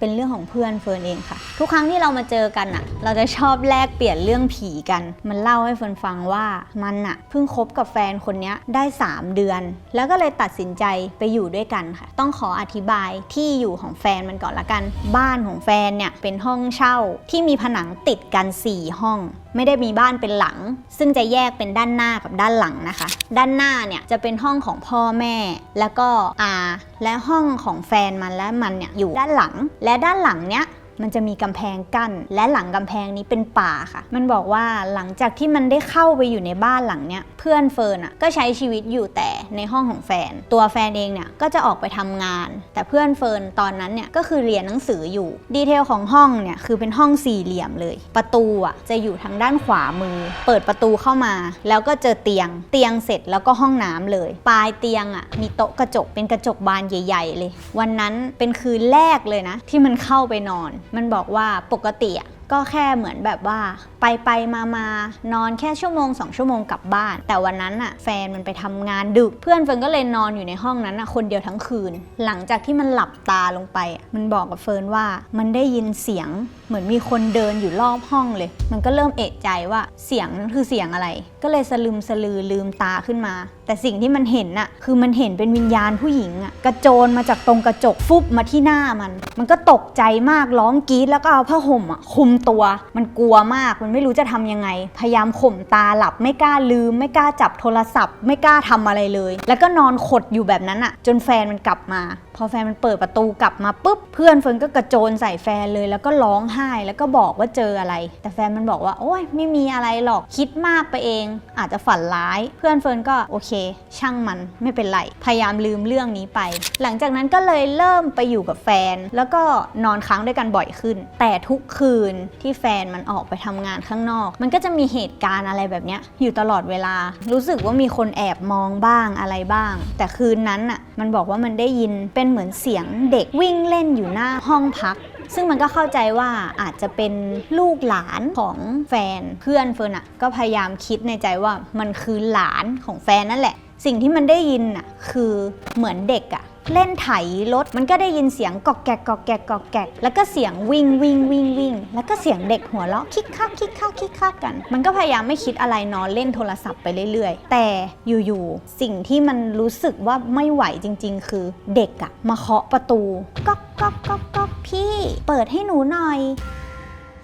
เป็นเรื่องของเพื่อนเฟิร์นเองค่ะ ทุกครั้งที่เรามาเจอกันอะเราจะชอบแลกเปลี่ยนเรื่องผีกัน มันเล่าให้เฟิร์นฟังว่ามันอะเพิ่งคบกับแฟนคนนี้ได้ 3 เดือน แล้วก็เลยตัดสินใจไปอยู่ด้วยกันค่ะ ต้องขออธิบายที่อยู่ของแฟนมันก่อนละกัน บ้านของแฟนเนี่ยเป็นห้องเช่าที่มีผนังติดกัน 4 ห้องไม่ได้มีบ้านเป็นหลัง ซึ่งจะแยกเป็นด้านหน้ากับด้านหลังนะคะ ด้านหน้าเนี่ยจะเป็นห้องของพ่อแม่ แล้วก็อาและห้องของแฟนมันและมันเนี่ยอยู่ด้านหลัง และด้านหลังเนี้ย มันจะมีกำแพงกั้น และหลังกำแพงนี้เป็นป่าค่ะ มันบอกว่าหลังจากที่มันได้เข้าไปอยู่ในบ้านหลังเนี้ยเพื่อนเฟิร์นอะก็ใช้ชีวิตอยู่แต่ในห้องของแฟน ตัวแฟนเองเนี่ยก็จะออกไปทำงาน แต่เพื่อนเฟิร์นตอนนั้นเนี่ยก็คือเรียนหนังสืออยู่ดีเทลของห้องเนี่ยคือเป็นห้องสี่เหลี่ยมเลย ประตูอะจะอยู่ทางด้านขวามือ เปิดประตูเข้ามา แล้วก็เจอเตียง เตียงเสร็จแล้วก็ห้องน้ำเลย ปลายเตียงอะมีโต๊ะกระจกเป็นกระจกบานใหญ่ ๆ เลย วันนั้นเป็นคืนแรกเลยนะ ที่มันเข้าไปนอนมันบอกว่าปกติอะ ก็แค่เหมือนแบบว่า ไปไปมามานอนแค่ชั่วโมงสองชั่วโมงกลับบ้าน แต่วันนั้นอะแฟนมันไปทำงานดึก เพื่อนเฟิร์นก็เลยนอนอยู่ในห้องนั้นอะคนเดียวทั้งคืน หลังจากที่มันหลับตาลงไป มันบอกกับเฟิร์นว่ามันได้ยินเสียงเหมือนมีคนเดินอยู่รอบห้องเลย มันก็เริ่มเอะใจว่าเสียงนั้นคือเสียงอะไร ก็เลยสลึมสลือลืมตาขึ้นมา แต่สิ่งที่มันเห็นน่ะคือมันเห็นเป็นวิญญาณผู้หญิงอะกระโจนมาจากตรงกระจกฟุบมาที่หน้ามัน มันก็ตกใจมากร้องกรี๊ดแล้วก็เอาผ้าห่มอะคุมตัว มันกลัวมาก มันไม่รู้จะทำยังไง พยายามข่มตาหลับ ไม่กล้าลืม ไม่กล้าจับโทรศัพท์ ไม่กล้าทำอะไรเลย แล้วก็นอนขดอยู่แบบนั้นอะจนแฟนมันกลับมา พอแฟนมันเปิดประตูกลับมาปุ๊บ เพื่อนเฟิร์นก็กระโจนใส่แฟนเลย แล้วก็ร้องไห้ แล้วก็บอกว่าเจออะไร แต่แฟนมันบอกว่า โอ้ยไม่มีอะไรหรอก คิดมากไปเอง อาจจะฝันร้าย เพื่อนเฟิร์นก็โอเค ช่างมัน ไม่เป็นไร พยายามลืมเรื่องนี้ไป หลังจากนั้นก็เลยเริ่มไปอยู่กับแฟน แล้วก็นอนค้างด้วยกันบ่อยขึ้น แต่ทุกคืนที่แฟนมันออกไปทำงานข้างนอก มันก็จะมีเหตุการณ์อะไรแบบนี้อยู่ตลอดเวลา รู้สึกว่ามีคนแอบมองบ้างอะไรบ้าง แต่คืนนั้นอะมันบอกว่ามันได้ยินเป็นเหมือนเสียงเด็กวิ่งเล่นอยู่หน้าห้องพักซึ่งมันก็เข้าใจว่าอาจจะเป็นลูกหลานของแฟนเพื่อนเฟิร์นอะก็พยายามคิดในใจว่ามันคือหลานของแฟนนั่นแหละ สิ่งที่มันได้ยินอะคือเหมือนเด็กอะ เล่นไถรถมันก็ได้ยินเสียงกอกแกกกอกแกกกอกแกกแล้วก็เสียงวิ่งวิ่งวิ่งวิ่งแล้วก็เสียงเด็กหัวเราะคิกคักคิกคักคิกคักกัน มันก็พยายามไม่คิดอะไรนอนเล่นโทรศัพท์ไปเรื่อยๆ แต่อยู่ๆสิ่งที่มันรู้สึกว่าไม่ไหวจริง ๆ คือเด็กอะมาเคาะประตูก๊อกก๊อกก๊อกก๊อกพี่ เปิดให้หนูหน่อย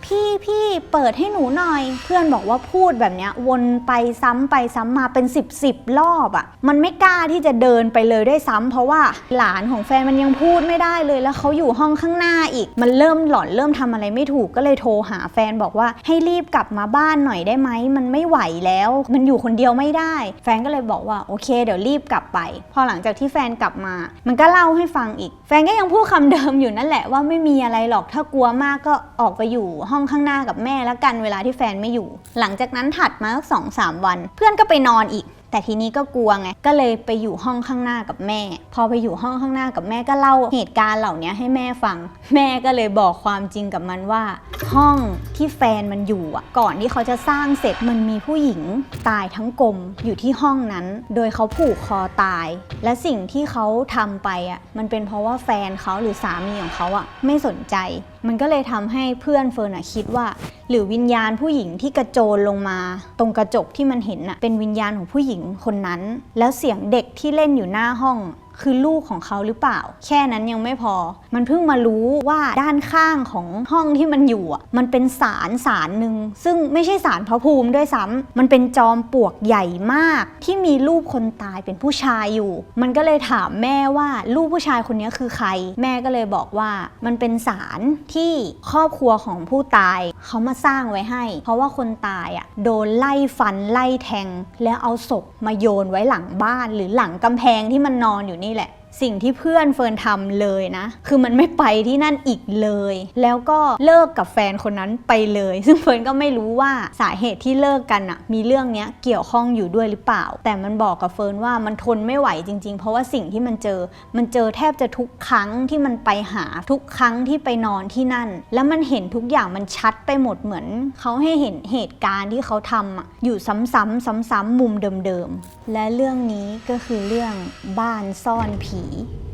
พี่พี่เปิดให้หนูหน่อย เพื่อนบอกว่าพูดแบบเนี้ยวนไปซ้ำไปซ้ำมาเป็น 10บสรอบอะ่ะ มันไม่กล้าที่จะเดินไปเลยได้วยซ้ำเพราะว่าหลานของแฟนมันยังพูดไม่ได้เลยแล้วเขาอยู่ห้องข้างหน้าอีก มันเริ่มหลอนเริ่มทำอะไรไม่ถูกก็เลยโทรหาแฟนบอกว่าให้รีบกลับมาบ้านหน่อยได้ไหมมันไม่ไหวแล้ว มันอยู่คนเดียวไม่ได้ แฟนก็เลยบอกว่าโอเค เดี๋ยวรีบกลับไป พอหลังจากที่แฟนกลับมา มันก็เล่าให้ฟังอีก แฟนก็ยังพูดคำเดิมอยู่นั่นแหละว่าไม่มีอะไรหรอกถ้ากลัวมากก็ออกไปอยู่ห้อง้องข้างหน้ากับแม่แล้วกันเวลาที่แฟนไม่อยู่ หลังจากนั้นถัดมาสักสองสามวัน เพื่อนก็ไปนอนอีก แต่ทีนี้ก็กลัวไงก็เลยไปอยู่ห้องข้างหน้ากับแม่ พอไปอยู่ห้องข้างหน้ากับแม่ก็เล่าเหตุการณ์เหล่านี้ให้แม่ฟัง แม่ก็เลยบอกความจริงกับมันว่า ห้องที่แฟนมันอยู่อะก่อนที่เขาจะสร้างเสร็จมันมีผู้หญิงตายทั้งกลมอยู่ที่ห้องนั้น โดยเขาผูกคอตาย และสิ่งที่เขาทำไปอะมันเป็นเพราะว่าแฟนเขาหรือสามีของเขาอะไม่สนใจ มันก็เลยทำให้เพื่อนเฟิร์นอะคิดว่า หรือวิญญาณผู้หญิงที่กระโจนลงมา ตรงกระจกที่มันเห็นอะเป็นวิญญาณของผู้หญิงคนนั้น แล้วเสียงเด็กที่เล่นอยู่หน้าห้อง คือลูกของเขาหรือเปล่า แค่นั้นยังไม่พอ มันเพิ่งมารู้ว่าด้านข้างของห้องที่มันอยู่อะมันเป็นศาลศาลหนึ่งซึ่งไม่ใช่ศาลพระภูมิด้วยซ้ำมันเป็นจอมปลวกใหญ่มาก ที่มีรูปคนตายเป็นผู้ชายอยู่ มันก็เลยถามแม่ว่าลูกผู้ชายคนนี้คือใคร แม่ก็เลยบอกว่ามันเป็นศาลที่ครอบครัวของผู้ตายเขามาสร้างไว้ให้ เพราะว่าคนตายอะโดนไล่ฟันไล่แทง แล้วเอาศพมาโยนไว้หลังบ้านหรือหลังกำแพงที่มันนอนอยู่นี่แหละสิ่งที่เพื่อนเฟิร์นทำเลยนะ คือมันไม่ไปที่นั่นอีกเลย แล้วก็เลิกกับแฟนคนนั้นไปเลย ซึ่งเฟิร์นก็ไม่รู้ว่าสาเหตุที่เลิกกันอะมีเรื่องเนี้ยเกี่ยวข้องอยู่ด้วยหรือเปล่า แต่มันบอกกับเฟิร์นว่ามันทนไม่ไหวจริง ๆ เพราะว่าสิ่งที่มันเจอ มันเจอแทบจะทุกครั้งที่มันไปหาทุกครั้งที่ไปนอนที่นั่น แล้วมันเห็นทุกอย่างมันชัดไปหมดเหมือนเขาให้เห็นเหตุการณ์ที่เขาทำอะอยู่ซ้ำๆซ้ำๆมุมเดิมๆและเรื่องนี้ก็คือเรื่องบ้านซ่อนผีい。